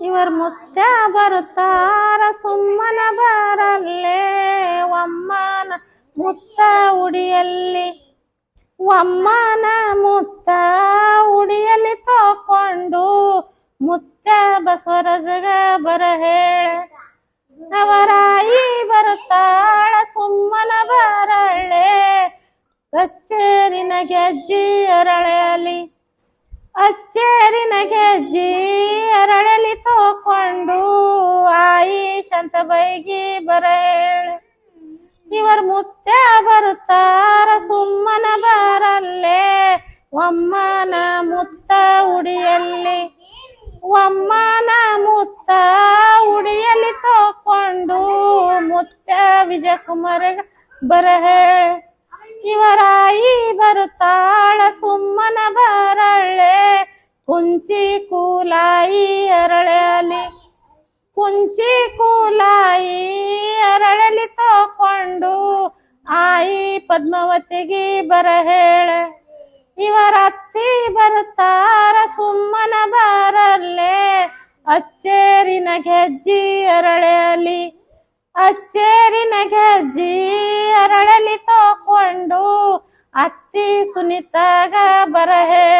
ಇವರ್ ಮುತ್ತ ಬರುತ್ತಾರ, ಸುಮ್ಮನ ಬರಲ್ಲೇ. ಒಮ್ಮನ ಮುತ್ತ ಉಡಿಯಲ್ಲಿ, ಒಮ್ಮನ ಮುತ್ತ ಉಡಿಯಲ್ಲಿ ತಕೊಂಡು ಮುತ್ತ ಬಸವರಜಗ ಬರ ಹೇಳ. ಅವರಾಯಿ ಬರುತ್ತಾಳ, ಸುಮ್ಮನ ಬರಳೆ ಅಚ್ಚೇರಿನ ಗೆಜ್ಜಿ ಅರಳಲಿ ಅಚ್ಚೇರಿನ ಗೆಜ್ಜಿ ತಕೊಂಡು ಆಯಿ ಅಂತ ಬೈಗಿ ಬರ ಹೇಳ ಇವರ್ ಮುತ್ತೆ ಬರುತ್ತಾರ, ಸುಮ್ಮನ ಬರಲ್ಲೇ. ಒಮ್ಮನ ಮುತ್ತ ಉಡಿಯಲ್ಲಿ, ಒಮ್ಮನ ಮುತ್ತ ಉಡಿಯಲ್ಲಿ ತಕೊಂಡು ಮುತ್ತ ವಿಜಯಕುಮಾರ ಬರ ಹೇಳ ಇವರಾಯಿ ಬರುತ್ತಾಳ, ಸುಮ್ಮನ ಬರಳೆ. ಕುಂಚಿ ಕೂಲಾಯಿ ಅರಳಲಿ. ಕುಂಚಿ ಕೂಲಾಯಿ ಅರಳಲಿ ತಕೊಂಡು ಆಯಿ ಪದ್ಮಾವತಿಗೆ ಬರ ಹೇಳ. ಇವರ ಅತ್ತಿ ಬರುತ್ತಾರ ಸುಮ್ಮನ ಬರಲ್ಲೇ. ಅಚ್ಚೇರಿನ ಗೆಜ್ಜಿ ಅರಳಲಿ. ಅಚ್ಚೇರಿನ ಗೆಜ್ಜಿ ಅರಳಲಿ ತಕೊಂಡು ಅತ್ತಿ ಸುನಿತಾಗ ಬರ ಹೇಳ.